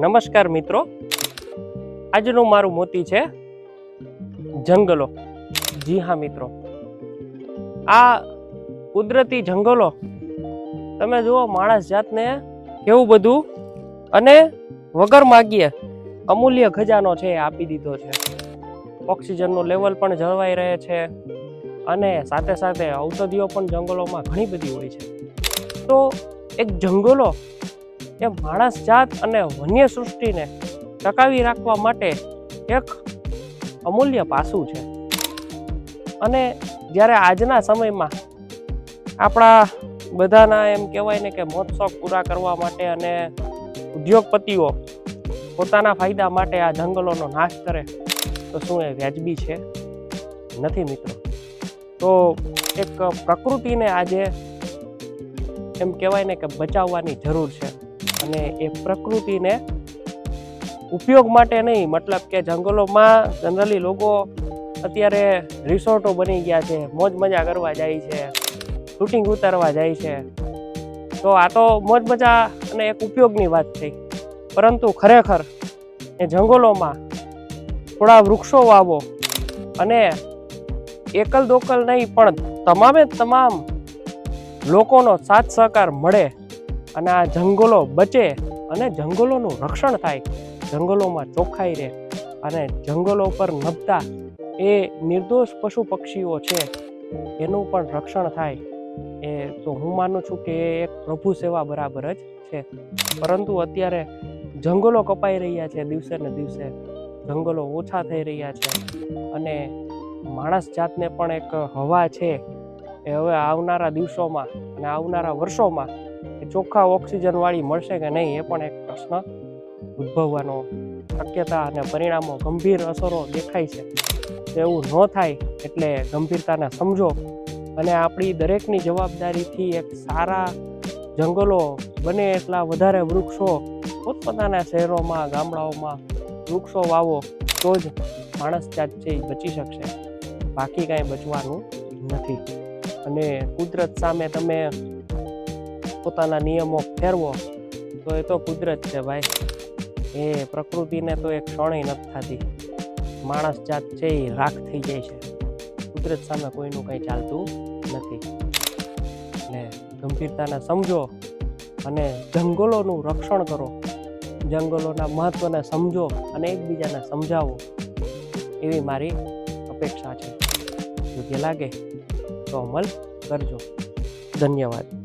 નમસ્કાર મિત્રો. આજનું મારું મોતી છે જંગલો. જી હા મિત્રો. આ કુદરતી જંગલો, તમે જુઓ માણસ જાતને કેવું બધું અને વગર માગીએ અમૂલ્ય ખજાનો છે આપી દીધો છે. ઓક્સિજનનું લેવલ પણ જળવાઈ રહે છે અને સાથે સાથે ઔષધિઓ પણ જંગલોમાં ઘણી બધી હોય છે. તો એક જંગલો એ માણસ જાત અને વન્ય સૃષ્ટિને ટકાવી રાખવા માટે એક અમૂલ્ય પાસું છે. અને જ્યારે આજના સમયમાં આપણા બધાના એમ કહેવાય ને કે મોત પૂરા કરવા માટે અને ઉદ્યોગપતિઓ પોતાના ફાયદા માટે આ જંગલોનો નાશ કરે, તો શું એ વ્યાજબી છે? નથી મિત્રો. તો એક પ્રકૃતિને આજે એમ કહેવાય ને કે બચાવવાની જરૂર છે. અને એ પ્રકૃતિને ઉપયોગ માટે નહીં, મતલબ કે જંગલોમાં જનરલી લોકો અત્યારે રિસોર્ટો બની ગયા છે, મોજ મજા કરવા જાય છે શૂટિંગ ઉતારવા જાય છે. તો આ તો મોજ મજા અને એક ઉપયોગની વાત થઈ. પરંતુ ખરેખર એ જંગલોમાં થોડા વૃક્ષો વાવો અને એકલ દોકલ નહીં, પણ તમામે તમામ લોકોનો સાથ સહકાર મળે અને આ જંગલો બચે અને જંગલોનું રક્ષણ થાય. જંગલોમાં ચોખ્ખાઈ રહે અને જંગલો પર નભતા એ નિર્દોષ પશુ પક્ષીઓ છે, એનું પણ રક્ષણ થાય. એ તો હું માનું છું કે એ એક પ્રભુ સેવા બરાબર જ છે. પરંતુ અત્યારે જંગલો કપાઈ રહ્યા છે દિવસે ને દિવસે. જંગલો ઓછા થઈ રહ્યા છે અને માણસ જાતને પણ એક હવા છે. એ હવે આવનારા દિવસોમાં અને આવનારા વર્ષોમાં એ ચોખ્ખા ઓક્સિજન વાળી મળશે કે નહીં એ પણ એક પ્રશ્ન ઉદ્ભવવાનો શક્યતા અને પરિણામો ગંભીર અસરો દેખાય છે. એવું ન થાય એટલે ગંભીરતાને સમજો અને આપણી દરેકની જવાબદારીથી એક સારા જંગલો બને એટલા વધારે વૃક્ષો પોતપોતાના શહેરોમાં, ગામડાઓમાં વૃક્ષો વાવો તો જ માણસ જાત છે એ બચી શકશે. બાકી કાંઈ બચવાનું નથી. અને કુદરત સામે તમે પોતાના નિયમો ફેરવો, તો એ તો કુદરત છે ભાઈ. એ પ્રકૃતિને તો એક ક્ષણય નથી થતી. માણસ જાત છે એ રાખ થઈ જાય છે. કુદરત સામે કોઈનું કંઈ ચાલતું નથી. એટલે ગંભીરતાને સમજો અને જંગલોનું રક્ષણ કરો. જંગલોના મહત્ત્વને સમજો અને એકબીજાને સમજાવો. એવી મારી અપેક્ષા છે. યોગ્ય લાગે તો અમલ કરજો. ધન્યવાદ.